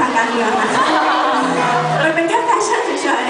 ทางการเมืองค่ะมันเป็นแค่แฟชั่นเฉย